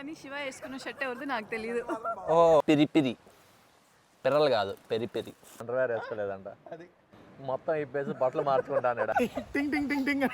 కానీ శివ వేసుకున్న షర్ట్ ఎవరిది నాకు తెలియదు ఓ పిరి పిరి. పిర్రలు కాదు పెరి పెరి. అండర్వేర్ వేసుకోలేదంట. మొత్తం ఇప్పేసి బట్టలు మార్చుకుంటాను టింగ్ టింగ్ టింగ్ టింగ్.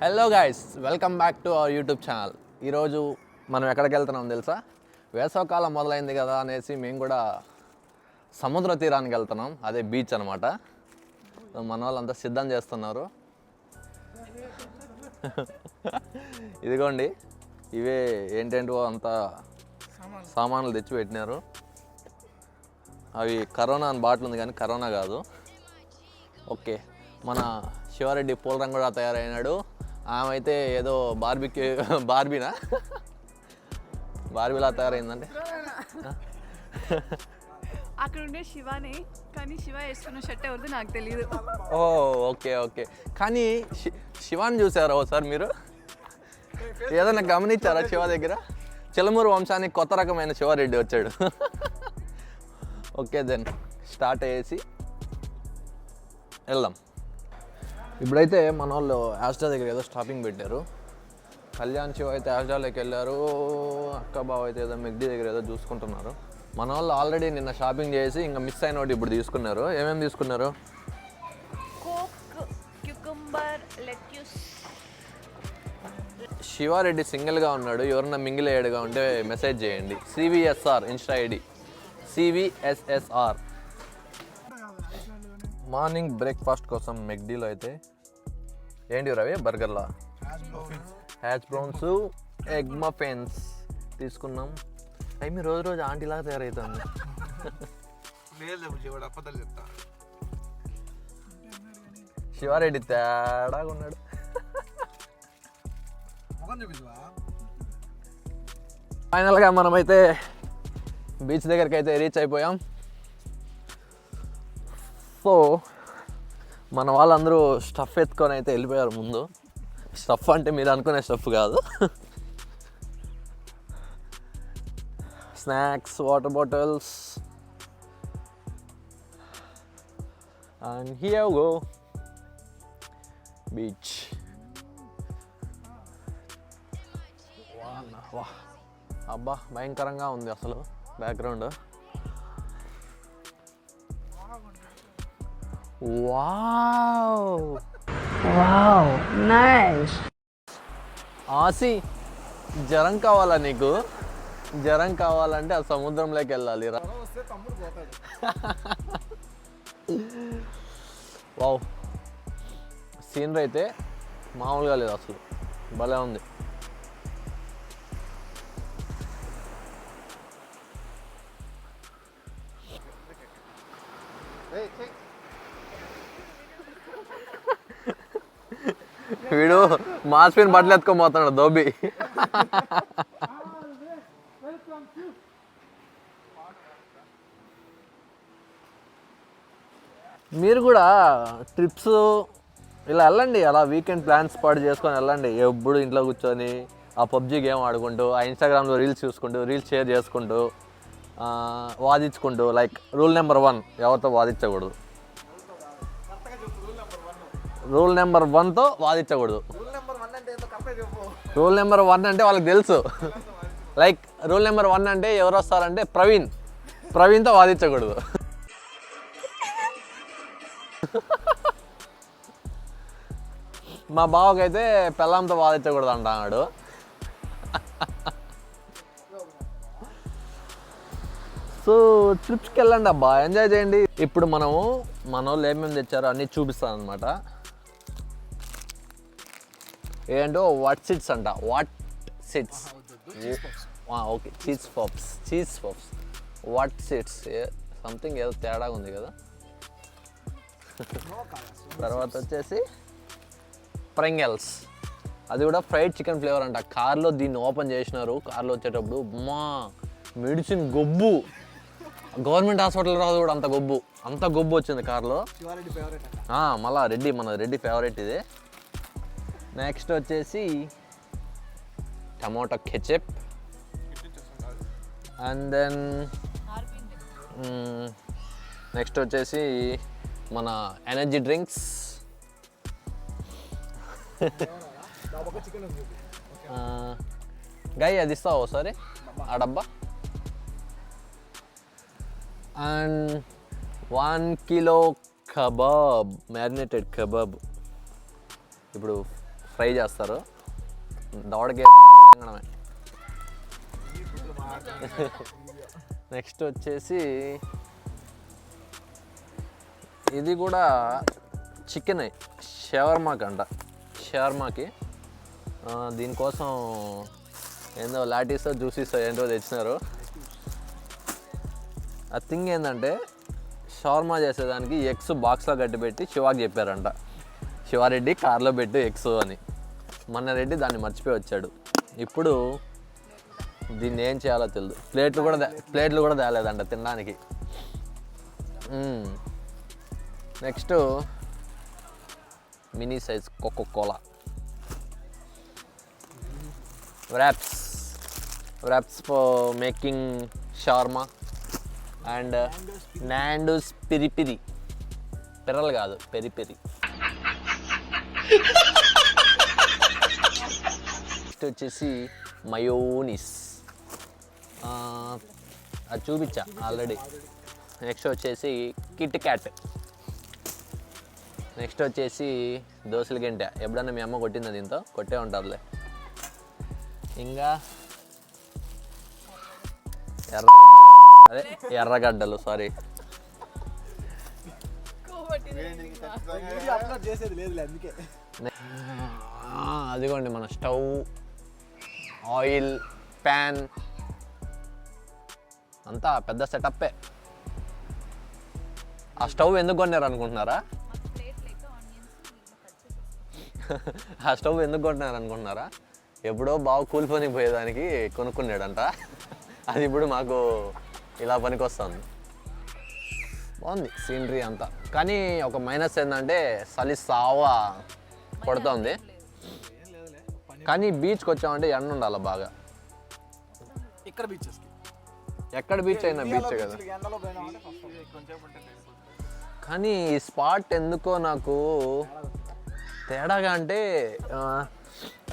Hello guys welcome back to our YouTube channel ఈరోజు మనం ఎక్కడికి వెళ్తున్నాం తెలుసా? వేసవకాలం మొదలైంది కదా అనేసి మేము కూడా సముద్ర తీరానికి వెళ్తున్నాం. అదే బీచ్ అనమాట మన వాళ్ళంతా సిద్ధం చేస్తున్నారు. ఇదిగోండి ఇవే ఏంటేంటో అంతా సామాన్లు. తెచ్చి పెట్టినారు. అవి కరోనా అని బాటిల్ ఉంది కానీ కరోనా కాదు. ఓకే మన శివారెడ్డి పూలరంగు కూడా తయారైనాడు. ఆమె అయితే ఏదో బార్బీకి బార్బీనా? బార్బీలా తయారైందంటే? అక్కడ ఉండే శివానే కానీ శివ వేసుకున్న షర్ట్ ఎవరిది నాకు తెలియదు ఓ ఓకే ఓకే. కానీ శి- శివాని చూసారా ఒకసారి మీరు? ఏదైనా గమనించారా శివ దగ్గర? చిలమూరు వంశానికి కొత్త రకమైన శివారెడ్డి వచ్చాడు. ఓకే దెన్ స్టార్ట్ అయ్యేసి వెళ్దాం. ఇప్పుడైతే మన వాళ్ళు యాస్టా దగ్గర ఏదో స్టాపింగ్ పెట్టారు. కళ్యాణ్ శివ అయితే యాస్టాలోకి వెళ్ళారు అక్క బావ అయితే ఏదో మెగ్డి దగ్గర ఏదో చూసుకుంటున్నారు. మన వాళ్ళు ఆల్రెడీ నిన్న షాపింగ్ చేసి ఇంకా మిస్ అయిన ఒకటి ఇప్పుడు తీసుకున్నారు. ఏమేమి తీసుకున్నారు? కోక్ క్యూకంబర్ లెట్యూస్ శివారెడ్డి సింగిల్గా ఉన్నాడు. ఎవరన్నా మింగిల్ అయ్యాడుగా ఉంటే మెసేజ్ చేయండి. CVSR Insta ID CVSSR morning breakfast కోసం మెగ్డీలో అయితే ఏంటి రవి? బర్గర్లా? హ్యాచ్ బ్రౌన్స్ ఎగ్ మఫెన్స్ తీసుకున్నాం. అవి మీ రోజు రోజు ఆంటీలాగా తయారవుతుంది లేదు అబద్ధాలు చెప్తా. శివారెడ్డి తేడాగా ఉన్నాడు. ముఖం చూపించవా? ఫైనల్గా మనమైతే బీచ్ దగ్గరికి అయితే రీచ్ అయిపోయాం. సో మన వాళ్ళందరూ స్టఫ్ ఎత్తుకొని అయితే వెళ్ళిపోయారు ముందు. స్టఫ్ అంటే మీరు అనుకునే స్టఫ్ కాదు. Snacks water bottles. And here go. Beach. వా అబ్బా భయంకరంగా ఉంది అసలు బ్యాక్గ్రౌండ్. వావ్. Nice. ఆసి జ్వరం కావాలా నీకు? జ్వరం కావాలంటే ఆ సముద్రంలోకి వెళ్ళాలి. వావ్. సీనరీ అయితే మామూలుగా లేదు అసలు. భలే ఉంది. వీడు మాస్పిన్ బట్టలు ఎత్తుకొని పోతున్నాడు దోబి మీరు కూడా ట్రిప్స్ ఇలా వెళ్ళండి అలా వీకెండ్ ప్లాన్స్ పాటు చేసుకొని వెళ్ళండి. ఎప్పుడు ఇంట్లో కూర్చొని ఆ పబ్జి గేమ్ ఆడుకుంటూ ఆ ఇన్స్టాగ్రామ్లో రీల్స్ చూసుకుంటూ రీల్స్ షేర్ చేసుకుంటూ వాదించుకుంటూ లైక్ రూల్ నెంబర్ వన్ ఎవరితో వాదించకూడదు. రూల్ నెంబర్ వన్తో వాదించకూడదు. రూల్ నెంబర్ వన్ అంటే రూల్ నెంబర్ వన్ అంటే వాళ్ళకి తెలుసు. లైక్ రూల్ నెంబర్ వన్ అంటే ఎవరు వస్తారంటే ప్రవీణ్. ప్రవీణ్తో వాదించకూడదు. మా బావకైతే పెళ్ళంతో వాదించకూడదు అంటున్నాడు సో ట్రిప్స్కి వెళ్ళండి అబ్బా. ఎంజాయ్ చేయండి. ఇప్పుడు మనము మన వాళ్ళు ఏమేమి తెచ్చారో అన్నీ చూపిస్తాను అనమాట ఏంటో వాట్ సిట్స్ అంట. Wotsits okay cheese puffs cheese puffs Wotsits something ఏదో తేడా ఉంది కదా. తర్వాత వచ్చేసి ప్రింగల్స్ అది కూడా ఫ్రైడ్ చికెన్ ఫ్లేవర్ అంట. కార్లో దీన్ని ఓపెన్ చేసినారు. కార్లో వచ్చేటప్పుడు మా మెడిసిన్ గొబ్బు. గవర్నమెంట్ హాస్పిటల్ రాదు కూడా అంత గొబ్బు. అంత గొబ్బు వచ్చింది కార్లో మళ్ళా రెడ్డి మన రెడ్డి ఫేవరెట్ ఇది. నెక్స్ట్ వచ్చేసి tomato ketchup. And then next వచ్చేసి మన ఎనర్జీ డ్రింక్స్. గై అది ఇస్తావు ఒకసారి? ఆ డబ్బా. And one kilo kebab marinated kebab. ఇప్పుడు ఫ్రై చేస్తారు. దవడకే నెక్స్ట్ వచ్చేసి ఇది కూడా చికెన్ షవర్మాకి అంట షవర్మాకి దీనికోసం ఏందో లాటీసో జ్యూసీసో ఏంటో తెచ్చినారు. ఆ థింగ్ ఏంటంటే షవర్మా చేసేదానికి ఎగ్స్ బాక్స్లో కట్టిపెట్టి శివాకి చెప్పారంట. శివారెడ్డి కార్లో పెట్టు ఎగ్స్ అని. మన్నారెడ్డి దాన్ని మర్చిపోయి వచ్చాడు. ఇప్పుడు దీన్ని ఏం చేయాలో తెలియదు ప్లేట్లు కూడా ప్లేట్లు కూడా తేలేదంట తినడానికి. Next mini size Coca Cola wraps wraps for making shawarma and Nando's piri piri పిరలు కాదు పెరి పెరి నెక్స్ట్ వచ్చేసి మయోనిస్ అది చూపించా ఆల్రెడీ. నెక్స్ట్ వచ్చేసి కిట్ క్యాట్ నెక్స్ట్ వచ్చేసి దోశల గంట. ఎప్పుడన్నా మీ అమ్మ కొట్టిందా దీంతో? కొట్టే ఉంటారులే. ఇంకా? ఎర్రగడ్డలు. అదే ఎర్రగడ్డలు సారీ అదిగోండి మన స్టవ్ ఆయిల్ ప్యాన్. అంతా పెద్ద సెటప్పే. ఆ స్టవ్ ఎందుకు కొన్నారు అనుకుంటున్నారా ఆ స్టవ్ ఎందుకు కొంటున్నారు అనుకుంటున్నారా ఎప్పుడో బాగా కూలిపోని పోయేదానికి కొనుక్కున్నాడంట. అది ఇప్పుడు మాకు ఇలా పనికొస్తుంది. బాగుంది సీనరీ అంతా. కానీ ఒక మైనస్ ఏంటంటే చలి సావా కొడుతుంది. కానీ బీచ్కి వచ్చామంటే ఎండ ఉండాలి బాగా. ఇక్కడ బీచెస్కి ఎక్కడ బీచ్ అయినా బీచ్ కదా. కానీ ఈ స్పాట్ ఎందుకో నాకు తేడాగా అంటే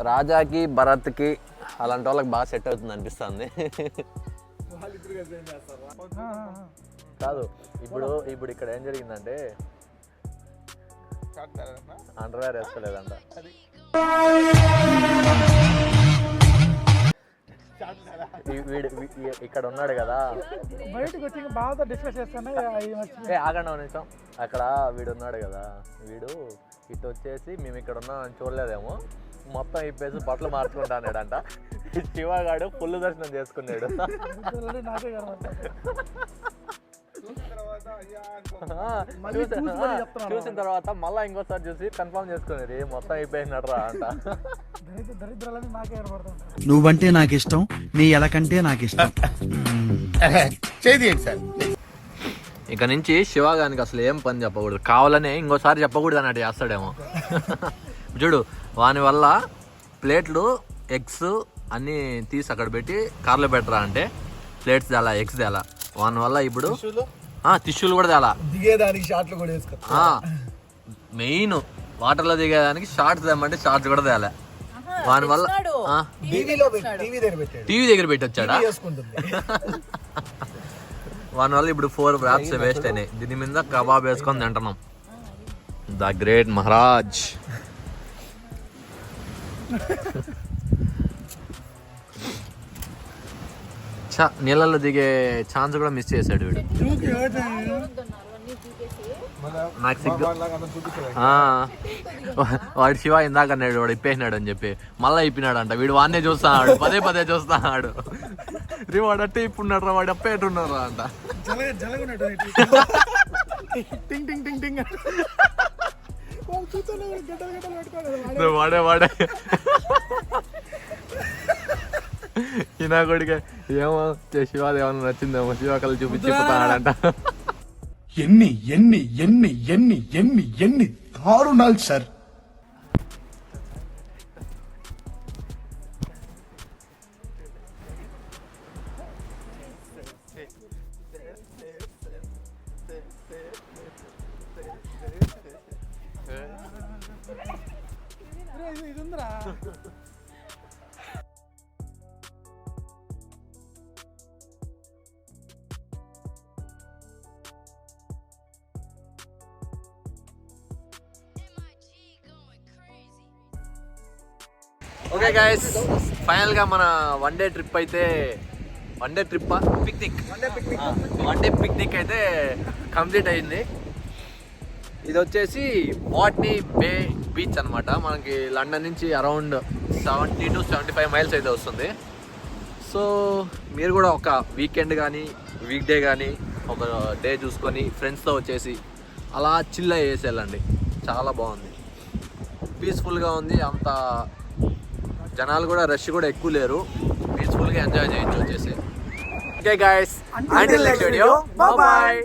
రాజాకి భరత్కి అలాంటి వాళ్ళకి బాగా సెట్ అవుతుంది అనిపిస్తుంది. కాదు ఇప్పుడు ఇప్పుడు ఇక్కడ ఏం జరిగిందంటే అండర్వేర్ వేసుకోలేదంట. వీడు ఇక్కడ ఉన్నాడు కదా. బయటకు వచ్చి బాగా డిస్కస్ చేస్తానే ఆగండి నిమిషం. అక్కడ వీడు ఉన్నాడు కదా. వీడు ఇటు వచ్చేసి మేము ఇక్కడ ఉన్నామని చూడలేదేమో. మొత్తం ఇప్పేసి బట్టలు మార్చుకుంటాన్నాడంట ఈ శివగాడు ఫుల్ దర్శనం చేసుకున్నాడు. చూసిన తర్వాత మళ్ళీ ఇంకోసారి చూసి కన్ఫర్మ్ చేసుకునేది మొత్తం అయిపోయినట్రా అంట. నువ్వంటే నాకు ఇష్టం నీ ఎలకంటే నాకు ఇష్టం ఇక నుంచి శివగానికి అసలు ఏం పని చెప్పకూడదు. కావాలనే ఇంకోసారి చెప్పకూడదు అన్నట్టు చేస్తాడేమో. చూడు వాని వల్ల ప్లేట్లు ఎగ్స్ అన్నీ తీసి అక్కడ పెట్టి కార్లో పెట్టరా అంటే ప్లేట్స్ తేలా ఎగ్స్ తేలా. వాని వల్ల ఇప్పుడు టిష్యూలు? కూడా తేలా. దిగేదానికి షార్ట్లు కూడా వేసుకో. మెయిన్ వాటర్లో దిగేదానికి షార్ట్స్ తెమ్మంటే షార్ట్స్ కూడా తేలే. వాని వల్ల టీవీలో టీవీ దగ్గర పెట్టాడు టీవీ దగ్గర పెట్టి వచ్చాడా చేసుకుంటుంది వన్ వల్ల ఇప్పుడు ఫోర్ ర్యాప్స్ వేస్ట్ అయినాయి. దీని మీద కబాబ్ వేసుకొని తింటున్నాం. The great Maharaj. నీళ్ళల్లో దిగే ఛాన్స్ కూడా మిస్ చేశాడు వీడు. నాకు సిగ్గు. వాడు శివ ఇందాక అన్నాడు వాడు ఇప్పేసినాడు అని చెప్పి. మళ్ళీ ఇప్పినాడు అంట వీడు వాడినే చూస్తున్నాడు. పదే పదే చూస్తున్నాడు. రీ వాడు అట్టే ఇప్పుడున్నాడు రా వాడు అప్పే ఎట్టున్నాడు అంట. జలగ జలగనట్టు టింగ్ టింగ్ టింగ్ టింగ్. వాడే వాడే. ఈ నా కొడుక ఏమో శివాది ఏమన్నా నచ్చిందేమో శివ కళ్ళు చూపించి చెప్తాడంట. ఎన్ని ఎన్ని ఎన్ని ఎన్ని ఎన్ని ఎన్ని దారుణాలు సార్. ఇది ఇది ఉందిరా ఓకే గాయస్ ఫైనల్గా మన వన్ డే ట్రిప్ అయితే one day trip picnic one day picnic అయితే కంప్లీట్ అయింది. ఇది వచ్చేసి బాట్నీ బే బీచ్ అన్నమాట. మనకి లండన్ నుంచి around seventy to seventy five miles అయితే వస్తుంది. సో మీరు కూడా ఒక వీకెండ్ కానీ వీక్ డే కానీ ఒక డే చూసుకొని ఫ్రెండ్స్తో వచ్చేసి అలా చిల్ అయ్యేసి వెళ్ళండి చాలా బాగుంది. పీస్ఫుల్గా ఉంది. అంత జనాలు కూడా రష్ కూడా ఎక్కువ లేరు. పీస్ఫుల్గా ఎంజాయ్ చేయొచ్చు వచ్చేసి. Okay guys video, bye bye.